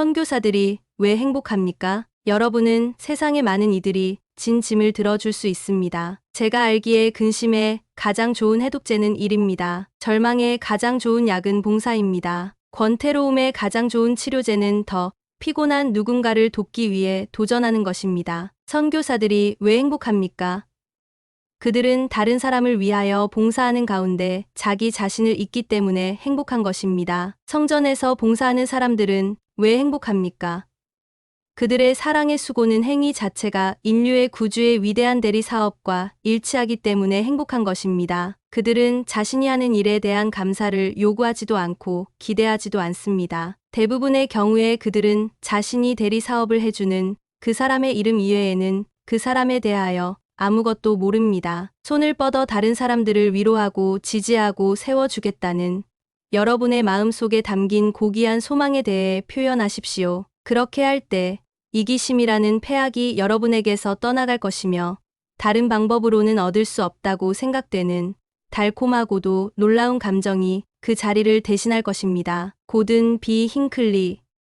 선교사들이 왜 행복합니까? 여러분은 세상의 많은 이들이 진 짐을 들어줄 수 있습니다. 제가 알기에 근심에 가장 좋은 해독제는 일입니다. 절망에 가장 좋은 약은 봉사입니다. 권태로움에 가장 좋은 치료제는 더 피곤한 누군가를 돕기 위해 도전하는 것입니다. 선교사들이 왜 행복합니까? 그들은 다른 사람을 위하여 봉사하는 가운데 자기 자신을 잊기 때문에 행복한 것입니다. 성전에서 봉사하는 사람들은 왜 행복합니까? 그들의 사랑의 수고는 행위 자체가 인류의 구주의 위대한 대리 사업과 일치하기 때문에 행복한 것입니다. 그들은 자신이 하는 일에 대한 감사를 요구하지도 않고 기대하지도 않습니다. 대부분의 경우에 그들은 자신이 대리 사업을 해주는 그 사람의 이름 이외에는 그 사람에 대하여 아무것도 모릅니다. 손을 뻗어 다른 사람들을 위로하고 지지하고 세워주겠다는 여러분의 마음 속에 담긴 고귀한 소망에 대해 표현하십시오. 그렇게 할 때 이기심이라는 폐악이 여러분에게서 떠나갈 것이며 다른 방법으로는 얻을 수 없다고 생각되는 달콤하고도 놀라운 감정이 그 자리를 대신할 것입니다. 고든 비 힝클리